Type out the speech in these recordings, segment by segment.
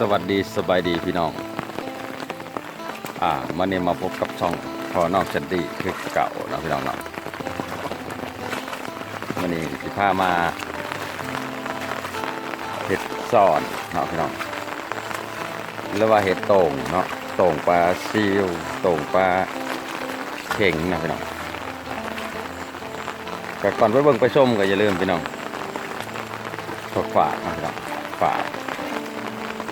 สวัสดีสบายดีพี่น้อง อ่ามันนี้มาพบกับช่องพอนอกชันดีคือเก่านะพี่น้องเนาะมันนี้สิพามาเห็ดซ่อนเนาะพี่น้องหรือว่าเห็ดโต่งเนาะโต่งปลาซิวโต่งปลาเข่งเนาะพี่น้องแต่ก่อนไปเบิ่งไปชมก็อย่าลืมพี่น้องกดฝากเนาะพี่น้องฝาก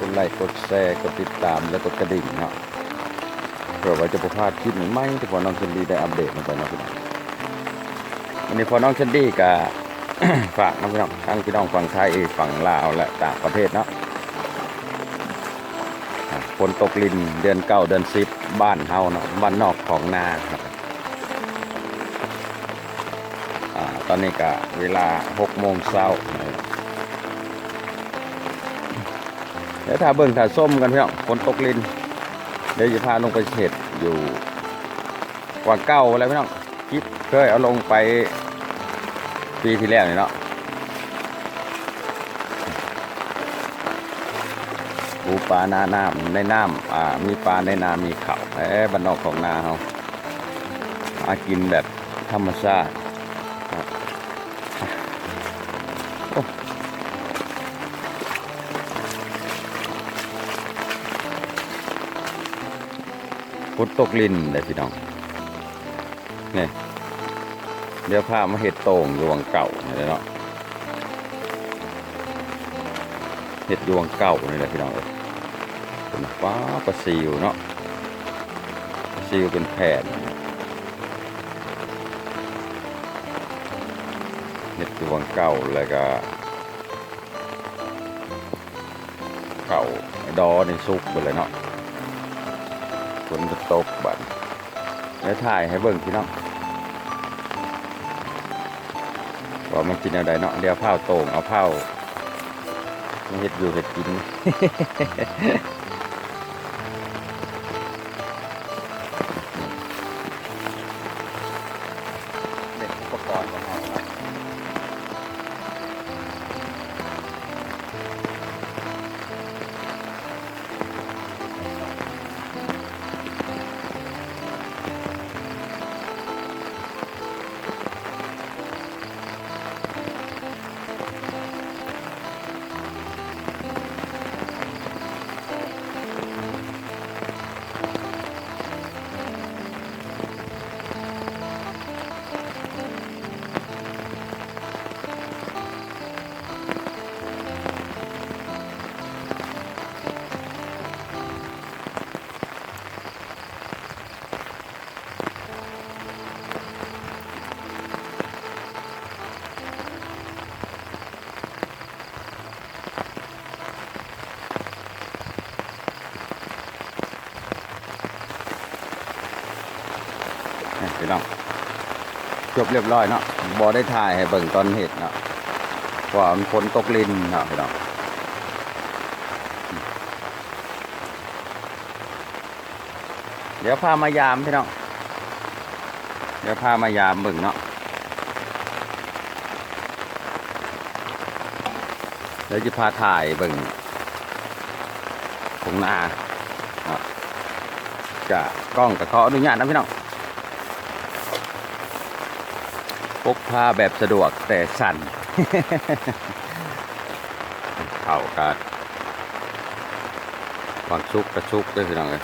ดไลค์กดแชร์กดติดตามและกดกระดิ่งเนาะเพื่อว่าจะประพลาดคลิปใหม่ๆที่พอน้องเชนดี้ได้อัปเดตลงไปนะพี่น้องวันนี้พอน้องเชนดี้กับฝากน้องพี่น้องทั้งพี่น้องฝั่งไทยฝั่งลาวและต่างประเทศเนาะฝนตกลินเดือนเก้าเดือนสิบบ้านเฮาเนาะบ้านนอกของนาครับอ่าตอนนี้ก็เวลาหกโมงเช้า ดี๋ยวถ้าเบิ่งถ้าส้มกันพี่น้องฝนตกลินเดี๋ยวจะพาลงไปเห็ดอยู่กว่าเก้าอะไรพี่น้องคลิปเคยเอาลงไปปีที่แล้วนี่เนาะปูปลาหน้าน้ำในน้ำอ่ามีปลาในน้ำมีเขาแหมบ้านอกของนาเขามากินแบบธรรมชาติ นตกลินเลยพี่น้องเนี่ยเดี๋ยวพามาเห็ดโต่งยวงเก่านี่แหละเนาะเห็ดยวงเก่านี่แหละพี่น้องเอ้ยเป็นฟ้าปลาซิวเนาะปลาซิวเป็นแผ่นเห็ดยวงเก่าแล้วก็เก่าดอในซุกไปเลยเนาะ นจะตกบัดแล้วถ่ายให้เบิ่งพี่น้องว่ามันกินอะไรเนาะเดี๋ยวเผาโต่งเอาเผาไม่เห็ดอยู่เห็ดกิน นี่พี่น้องจบเรียบร้อยเนาะบอได้ถ่ายให้เบิ่งตอนเห็ดเนาะว่ามันฝนตกลินเนาะพี่น้องเดี๋ยวพามายามพี่น้องเดี๋ยวพามายามเบิ่งเนาะเดี๋ยวจะพาถ่ายเบิ่งผงนาเนาจะกล้องกับขออนุญาตนะพี่น้อง พกพาแบบสะดวกแต่สั่นเข้ากันวางชุกกระชุกด้วยพี่น้องเลย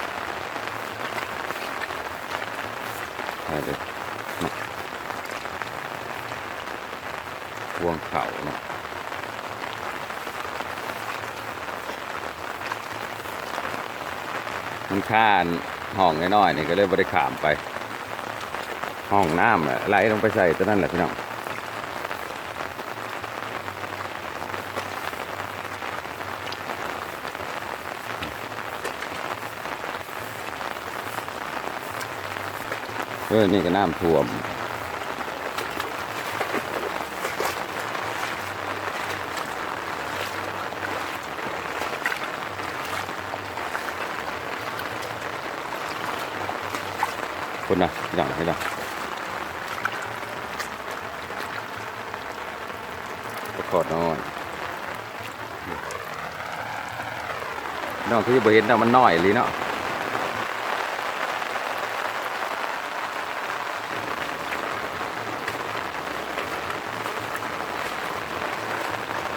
ไปเลยพวงเข่าเนาะมันข้านห้องน้อยๆนี่ก็เลยบริขามไป ห้องน้ำอะไหลลงไปใส่ตัวนั้นแหละพี่น้องเออนี่ก็น้ำท่วมคุณนะพี่น้องพี่น้ งขอดน้อยน้องที่บ่เห็นน่มันน้อยอีหลีเนาะ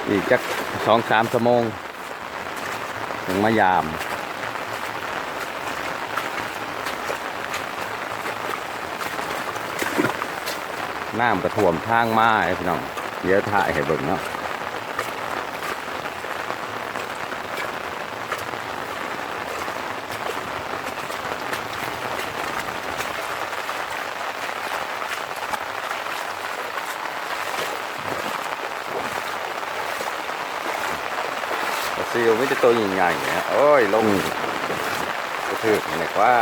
อีกจักสองสามชั่วโมงถึงมายามน้ำกระท่วมทางมาไอ้พี่น้อง เดี๋ยวถ่ายให้เบิ่งเนาะปลาซิวไม่ได้ตัวใหญ่ๆนะโอ้ยลงกระถือนี่กว่า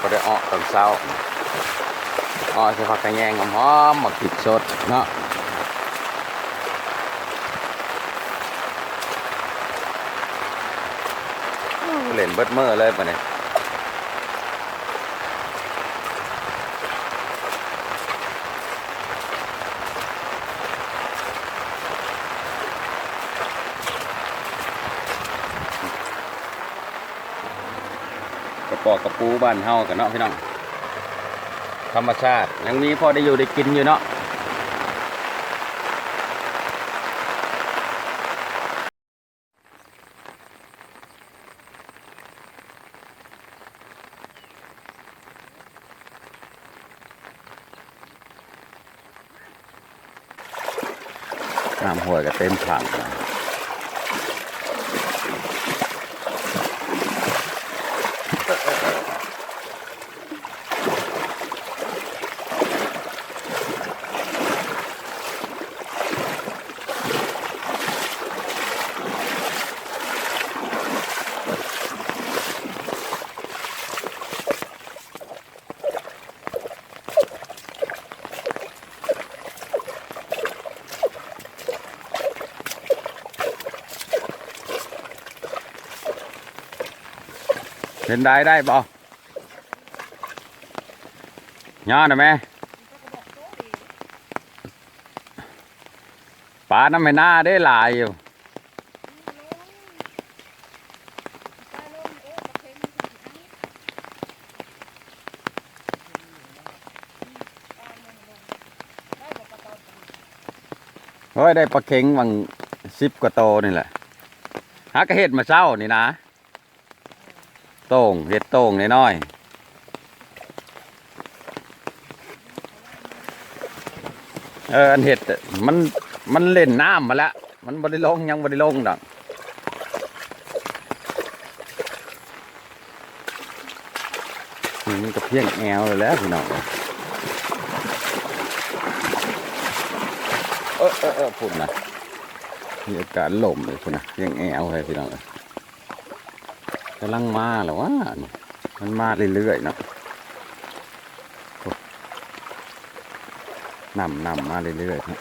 ก็ได้ออกตอนเช้า อใส่ผักกระแยงหอมๆหมักผิดสดเนาะเล่นเบิดเมื่อเลยปะเนี่ยกระปอกกระปูบ้านเฮากันเนาะพี่น้อง ธรรมชาติอยังมีพอได้อยู่ได้กินอยู่เนาะน้ำห้วยก็เต็มถัง เห็นได้ได้บ่ย่อนะแม่ปลาน้ำไม่น่าได้หลายอยู่เฮ้ยได้ปลาเข็งวังสิบกว่าโตนี่แหละหากระเห็ดมาเช้านี่นะ โต่งเห็ดโต่งน้อยเอออันเห็ดมันมันเล่นน้ำมาแล้วมันบริลงยังบริลงดอกมันก็เพียงแอวเลยแล้วพี่น้องเออเออเออพุ่นนะมีอากาศลมเลยพุ่นนะเพียงแอวเลยพี่น้องเอ้ย กำลังมาแล้วว่ามันมาเรื่อยๆเนาะโอ้นำนำมาเรื่อยๆครับ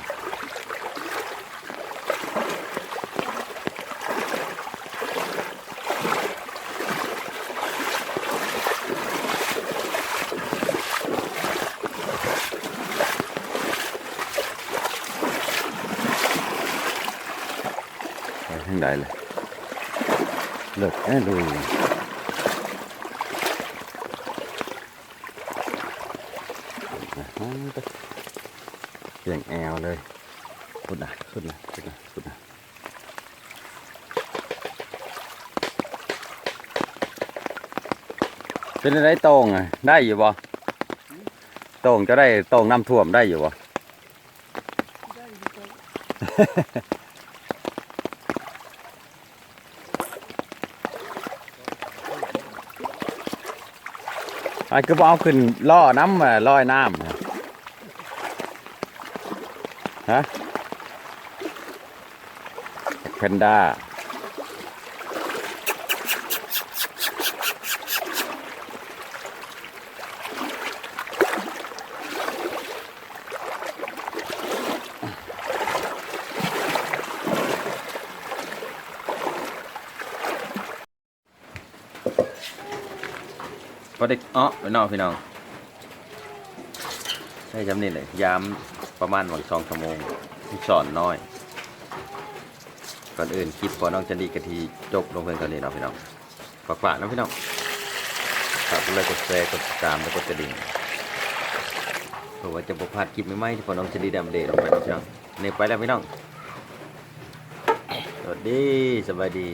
ไปทางใดเลย เลิกแน่ดูเสียงแอวเลยสุดนะสุดนะสุดนะสุดนะเป็นอะไรโต่งอะได้อยู่บ่โต่งจะได้โต่งน้ำท่วมได้อยู่บ่ ไอ้ก็บเอาขึ้นล่อน้ำมาลอยน้ำน่ะฮะแพนด้า พอเด็กอ๋อไปนอกพี่น้องใช่จำนี่เลยยามประมาณวันสองชั่วโมงสอนน้อย ก่อนอื่นคลิปพอน้องจันดีกะทีจบลงเพียงเท่านี้เนาะพี่น้องฝากฝากนะพี่น้องฝากกดไลค์กดแชร์กดติดตามและกดกระดิ่งเพื่อว่าจะบ่พลาดคลิปใหม่ๆที่พอน้องจันดีด้อัปเดตลงไปเนาะพี่น้องนี่ไปแล้วพี่น้องสวัสดีสบายดี